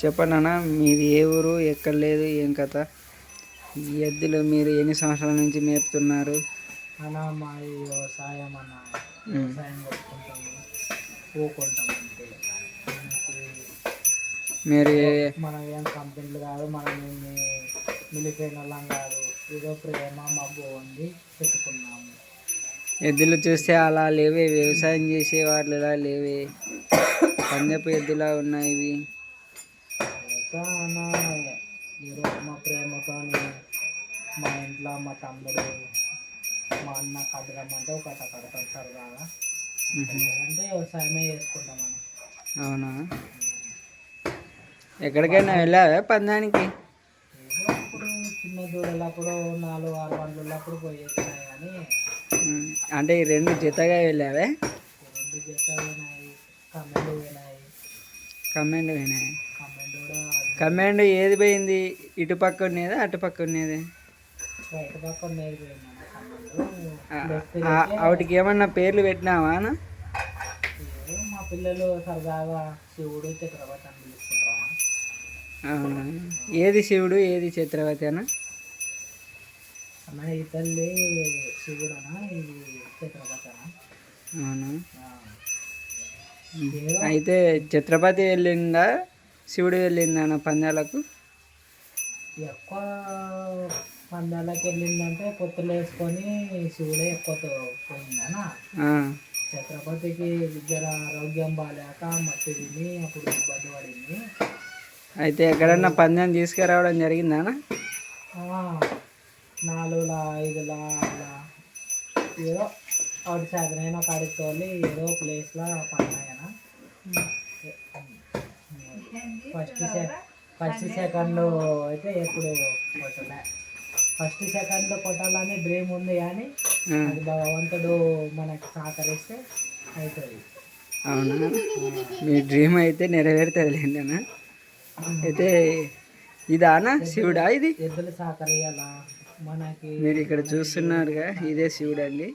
చెప్పండి అన్న మీది ఏ ఊరు ఎక్కడ లేదు ఏం కథ? ఎద్దులు మీరు ఎన్ని సంవత్సరాల నుంచి మేపుతున్నారు? అన్న మా వ్యవసాయం అన్న. వ్యవసాయం కొట్టుకుంటాము అంతే మీరు మనం ఏం కంపెనీలు కాదు మనం ఏమి మిలిపోయిన వాళ్ళం కాదు. ఏదో ప్రేమ మబ్బు ఉంది పెట్టుకున్నాము. ఎద్దులు చూస్తే అలా లేవే వ్యవసాయం చేసే వాళ్ళు ఇలా లేవే? పందెపు ఎద్దులా ఉన్నాయి ఇవి. అన్న ఏదో మా ప్రేమతో మా ఇంట్లో మా తమ్ముడు మా అన్న కట్టడమంటే ఒక కట్ట కడతారు సరదాగా లేదంటే వ్యవసాయమే చేసుకుంటామని అవునా? ఎక్కడికైనా వెళ్ళావా పందానికి? చిన్న దూడలప్పుడు నాలుగు ఆరు బండ్లప్పుడు పోయేస్తున్నాయి కానీ. అంటే ఈ రెండు జతగా వెళ్ళావే? రెండు జతలు పోయినాయి. కమెండు పోయినాయి. కమాండ్ పోయినాయి. కమెండు కూడా కమాండ్ ఏది పోయింది? ఇటు పక్క ఉన్నదా అటు పక్క ఉన్నది వాటికి ఏమన్నా పేర్లు పెట్టినావా మా పిల్లలు సరదాగా శివుడు చక్రవర్తి అని పిలుచుకుంటారా ఏది శివుడు ఏది అన్న? ఈ తల్లి శివుడు ఇది చక్రవర్తి అన్న అవునా? అయితే ఛత్రపతి వెళ్ళిందా? శివుడు వెళ్ళిందా అన్న పందాలకు? ఎక్కువ పందాలకు వెళ్ళిందంటే పొత్తులు వేసుకొని శివుడే ఎక్కువ తో- పోయిందనా? ఆ, ఛత్రపతికి దగ్గర ఆరోగ్యం బాగాలేక మట్టి తిని అప్పుడు ఇబ్బంది పడింది. అయితే ఎక్కడన్నా పందెం తీసుకురావడం జరిగిందా నాలుగులా ఐదులా అలా ఏదో ఒకటి శాతనైన కాడికి తోలి ఏదో ప్లేస్లో పడినాయన ఫస్ట్ ఫస్ట్ సెకండ్ అయితే ఎప్పుడు కొట్టలే. ఫస్ట్ సెకండ్ కొట్టాలని డ్రీమ్ ఉంది కానీ అది భగవంతుడు మనకి సహకరిస్తే అవుతుంది అవునా? మీ డ్రీమ్ అయితే నెరవేరుతుంది అన్న అయితే ఇదా అన్న శివుడా ఇది? ఎద్దులు సహకరియాలా? మనకి మీరు ఇక్కడ చూస్తున్నారుగా ఇదే శివుడు అండి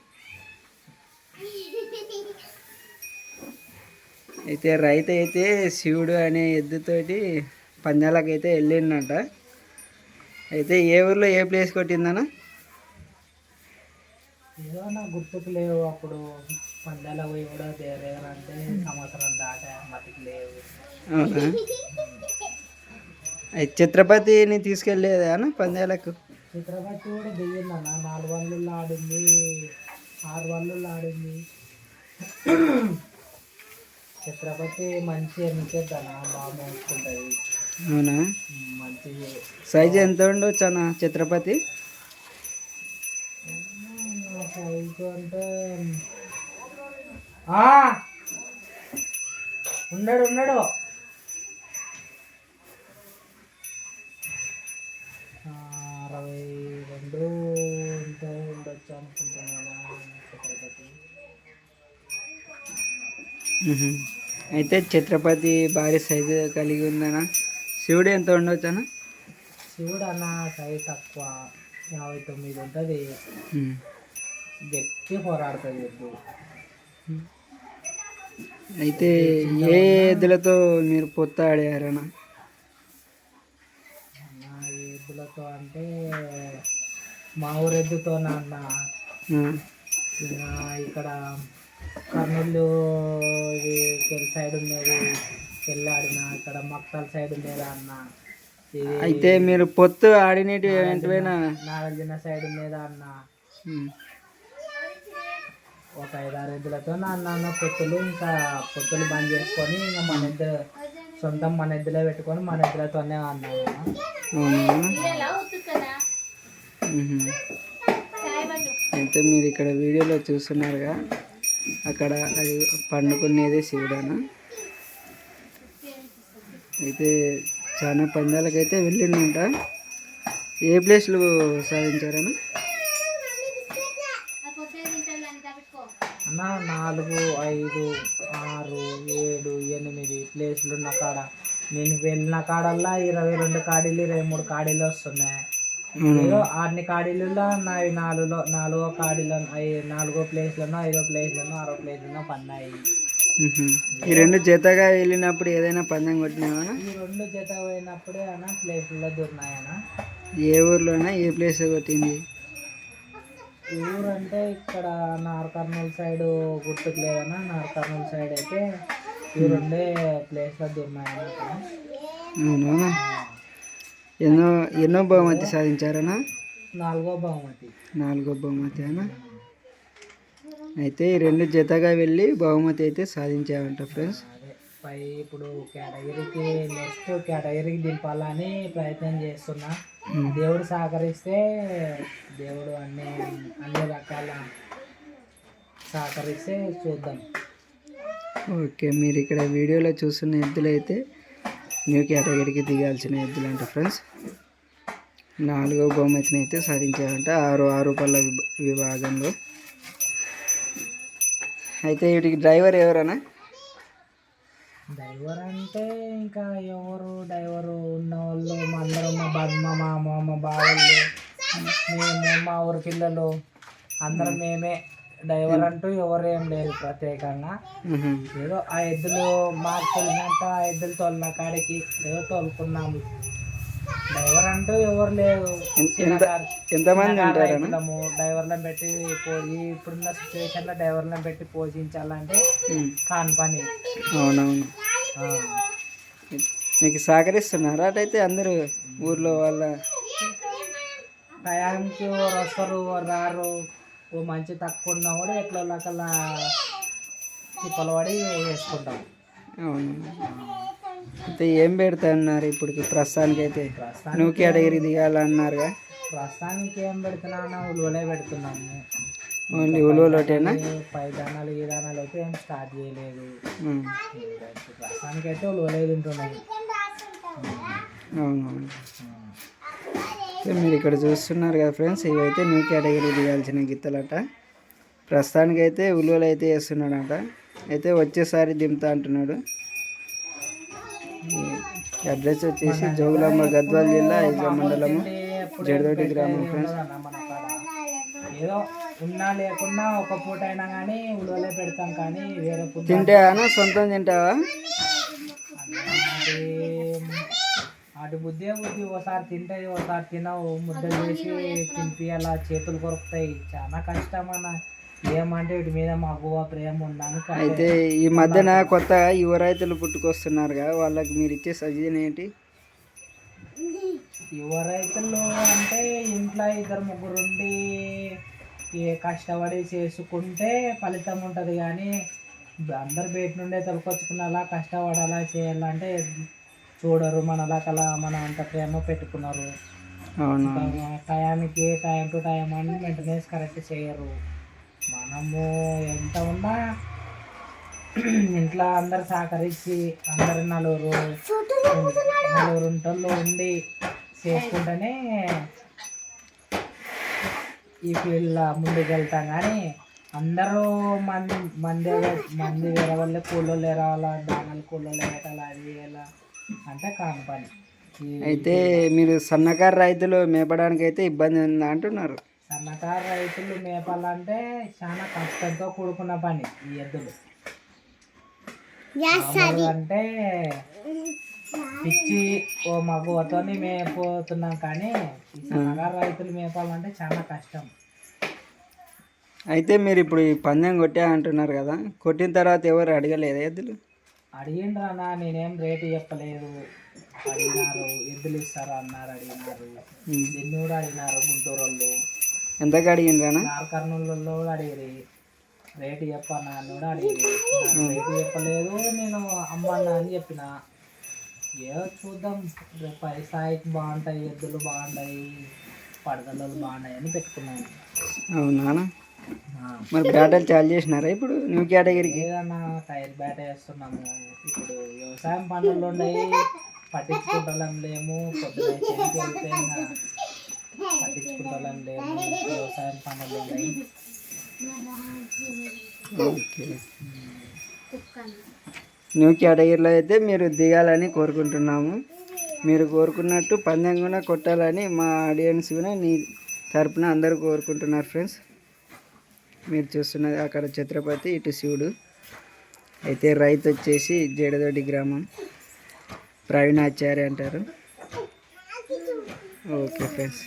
అయితే రైతు అయితే శివుడు అనే ఎద్దుతోటి పందాలకు అయితే వెళ్ళిండట. అయితే ఏ ఊర్లో ఏ ప్లేస్ కొట్టిందన్న? ఏదో గుర్తుకు లేవు అప్పుడు. పందాల పోయి కూడా అంటే సంవత్సరం దాటా మతికి లేవు. అవునా? అయితే ఛత్రపతిని తీసుకెళ్ళలేదా అన్న పందాలకు చిత్రపతి కూడా దిగిందన్న. నాలుగు వందలు ఆడింది ఆరు వందలు ఆడింది. చిత్రపతి మంచి ఎన్నికేద్దన్న బాగా మోసుకుంటుంది అవునా? మంచి సైజ్ ఎంత ఉండొచ్చు అన్న ఛత్రపతి? సైజు అంటే! ఉన్నాడు ఉన్నాడు అరవై రెండు ఇంత ఉండొచ్చు అనుకుంటున్నాను ఛత్రపతి. అయితే ఛత్రపతి భారీ సైజు కలిగి ఉందన్న శివుడు ఎంత ఉండొచ్చు అన్న? శివుడు అన్న సైజ్ తక్కువ. యాభై తొమ్మిది ఉంటుంది. గట్టి పోరాడుతుంది ఎద్దు. అయితే ఏ ఎద్దులతో మీరు పొత్తు ఆడారన్న? ఎద్దులతో అంటే మా ఊరెద్దుతో ఇంకా ఇక్కడ కర్నూలు ఇది కెల్ సైడ్ ఉండేది కెళ్ళాడిన ఇక్కడ మక్తల సైడ్ ఉండేది అన్న. అయితే మీరు పొత్తు ఆడినటి ఏంటివైనా నాగార్జున సైడ్ ఉండేది అన్న. ఒక ఐదారు ఎద్దులతో నా అన్న పొత్తులు ఇంకా పొత్తులు బంద్ చేసుకొని ఇంకా మన ఇద్దరు సొంతం మన ఎద్దులో పెట్టుకొని మన ఎద్దులతోనే అన్నాను. అయితే మీరు ఇక్కడ వీడియోలో చూస్తున్నారుగా. అక్కడ అది పండుకునేది శివుడన? అయితే చాలా పందాలకైతే వెళ్ళిందంట ఏ ప్లేస్లు సాధించారన్న? అన్న నాలుగు ఐదు ఆరు ఏడు ఎనిమిది ప్లేస్లు ఉన్న కాడ. నేను వెళ్ళిన కాడల్లా ఇరవై రెండు కాడీలు ఇరవై మూడు కాడీలు వస్తున్నాయి. అన్ని కాడీలలో నాలుగులో నాలుగో కాడీలో నాలుగో ప్లేస్లోనో ఐదో ప్లేస్లోనో ఆరో ప్లేస్లోనో పన్నాయి. ఈ రెండు జతగా వెళ్ళినప్పుడు ఏదైనా పందెం కొట్టినావా? ఈ రెండు జత పోయినప్పుడే అన్న ప్లేస్లో దొరినాయన ఏ ఊర్లోనా? ఏ ప్లేస్ కొట్టింది? ఊరు అంటే ఇక్కడ నార్ కర్నూలు సైడ్ గుర్తుకు లేదన్న నార్ కర్నూలు సైడ్ అయితే ఈ రెండే ప్లేస్లో దొరినాయన. అవునా? ఎన్నో ఎన్నో బహుమతి సాధించారనా? నాలుగో బహుమతి. నాలుగో బహుమతి అనా? అయితే ఈ రెండు జతగా వెళ్ళి బహుమతి అయితే సాధించావంట ఫ్రెండ్స్. పై ఇప్పుడు కేటగిరీకి నెక్స్ట్ కేటగిరీకి దింపాలని ప్రయత్నం చేస్తున్నా. దేవుడు సహకరిస్తే దేవుడు అన్ని అన్ని రకాల సహకరిస్తే చూద్దాం. ఓకే మీరు ఇక్కడ వీడియోలో చూస్తున్న ఎద్దులు అయితే న్యూ కేటగిరీకి దిగాల్సిన ఎద్దులు అంట ఫ్రెండ్స్ నాలుగో బహుమతిని అయితే సాధించారంట ఆరు ఆరు పళ్ళ విభాగంలో. అయితే వీటికి డ్రైవర్ ఎవరన్నా? డ్రైవర్ అంటే ఇంకా ఎవరు? డ్రైవరు ఉన్న వాళ్ళు మా అందరం మా బాబు మా అమ్మ మా బావళ్ళు మేము మా ఊరి పిల్లలు అందరం మేమే. డ్రైవర్ అంటూ ఎవరు ఏం లేదు ప్రత్యేకంగా. ఏదో ఆ ఎద్దులు మాకు తెలిసినంత ఆ ఎద్దులు తోలిన కాడికి ఏదో తోలుకున్నాము. డ్రైవర్ అంటూ ఎవరు లేరు. ఎంత ఎంతమంది రైతులము డ్రైవర్లను పెట్టి పోయి ఇప్పుడున్న సిచ్యువేషన్లో డ్రైవర్లను పెట్టి పోషించాలంటే. కాని పని. అవునవును. మీకు సహకరిస్తున్నారా? అటైతే అందరూ ఊర్లో వాళ్ళ టయానికి వస్తారు రారు. ఓ మంచి తక్కువ ఉన్నా కూడా ఎట్లా తిప్పలు పడి వేసుకుంటాం. అవును. అయితే ఏం పెడతా అన్నారు ఇప్పటికి? ప్రస్తుతానికి అయితే ప్రస్తుతానికి నువ్వు కేటగిరీ దిగాలన్నారుగా? ప్రస్తుతానికి ఏం పెడుతున్నా ఉలువలే పెడుతున్నాము ఓన్లీ ఉలువలోటేనా? పైదానాలు ఈ దానాలు అయితే ఏం స్టార్ట్ చేయలేదు. ప్రస్తుతానికి అయితే ఉలువలే తింటున్నాయి అవునవును. సో మీరు ఇక్కడ చూస్తున్నారు కదా ఫ్రెండ్స్ ఇవైతే న్యూ కేటగిరీ దిగాల్సిన గిత్తలట. ప్రస్తుతానికి అయితే ఉలువలు అయితే వేస్తున్నాడట. అయితే వచ్చేసారి దింపుతా అంటున్నాడు. అడ్రస్ వచ్చేసి జోగులాంబ గద్వాల జిల్లా ఐజా మండలము జడదోటి గ్రామం ఫ్రెండ్స్. ఉండదన్న మన కాడ ఏదో ఉన్నా లేకున్నా ఒక పూట అయినా కానీ ఉలువలే పెడతాం కానీ వేరే ఫుడ్ తింటావా సొంతం తింటావా? అటు బుద్ధే బుద్ధి ఒకసారి తింటే ఒకసారి తినవు. ముద్దలు చేసి తినిపి అలా చేతులు కొరుకుతాయి. చాలా కష్టం అన్న ఏమంటే వీటి మీద మగువ ప్రేమ ఉందని అయితే ఈ మధ్యన కొత్తగా యువ రైతులు పుట్టుకొస్తున్నారుగా. వాళ్ళకి మీరు ఇచ్చే సజెషన్ ఏంటి? యువ రైతులు అంటే ఇంట్లో ఇద్దరు ముగ్గురు ఉండి ఏ కష్టపడి చేసుకుంటే ఫలితం ఉంటుంది కానీ అందరు బయట నుండే తొలకొచ్చుకునేలా కష్టపడాలా చేయాలంటే చూడరు మనలా కలా మన అంత ప్రేమ పెట్టుకున్నారు. టయానికి టైం టు టైం అని మెయింటెనెన్స్ కరెక్ట్ చేయరు. మనము ఎంత ఉన్నా ఇంట్లో అందరు సహకరించి అందరు నలుగురు నలుగురు ఉంటల్లో ఉండి చేసుకుంటేనే ఈ ఫీల్డ్లో ముందుకు వెళ్తాం కానీ అందరూ మంది మంది మంది వేరే వాళ్ళే కూలోళ్ళు వాళ్ళ దానాలు కూలోళ్ళు వేయాలి అది ఎలా? అంటే కాని పని. ఈ అయితే మీరు సన్నకారు రైతులు మేపడానికి అయితే ఇబ్బంది ఉందా అంటున్నారు? సన్నకారు రైతులు మేపాలంటే చాలా కష్టంతో కూడుకున్న పని ఈ ఎద్దులు. అంటే పిచ్చి ఓ మగువతో మేపోతున్నాం కానీ ఈ సన్నకారు రైతులు మేపాలంటే చాలా కష్టం. అయితే మీరు ఇప్పుడు ఈ పందెం కొట్టా అంటున్నారు కదా కొట్టిన తర్వాత ఎవరు అడగలేదు ఎద్దులు? అడిగిండ్రన్నా నేనేం రేటు చెప్పలేదు. అడిగినారు ఎద్దులు ఇస్తారా అన్నారు అడిగినారు. దీన్ని కూడా అడిగినారు గుంటూరు వాళ్ళు ఎంతకు అడిగిండ్రానా నార్కర్నూలులో కూడా అడిగిరి రేటు చెప్పన్నా అని కూడా అడిగిరి రేటు చెప్పలేదు నేను అమ్మన్నా అని చెప్పిన. ఏదో చూద్దాం రేపు పై స్థాయికి బాగుంటాయి ఎద్దులు బాగుంటాయి పడగలు బాగున్నాయి అని పెట్టుకున్నాను. అవునా మరి బ్యాటలు చాలు చేసినారా ఇప్పుడు న్యూ కేటగిరీకి? ఏదన్నా టైర్ బ్యాట్ వేస్తున్నాము. ఇప్పుడు వ్యవసాయం పనులు ఉన్నాయి. పట్టించుకుంటాం లేము. పొద్దున చేతికి వెళ్తే ఇంకా పట్టించుకుంటాం లేము. వ్యవసాయం పనులు ఉన్నాయి. ఓకే. న్యూ కేటగిరీలో అయితే మీరు దిగాలని కోరుకుంటున్నాము. మీరు కోరుకున్నట్టు పందెం కూడా కొట్టాలని మా ఆడియన్స్ కూడా నీ తరపున అందరూ కోరుకుంటున్నారు ఫ్రెండ్స్. మీరు చూస్తున్నది అక్కడ ఛత్రపతి ఇటు శివుడు. అయితే రైతు వచ్చేసి జడదొడి గ్రామం. ప్రవీణాచార్య అంటారు. Okay friends.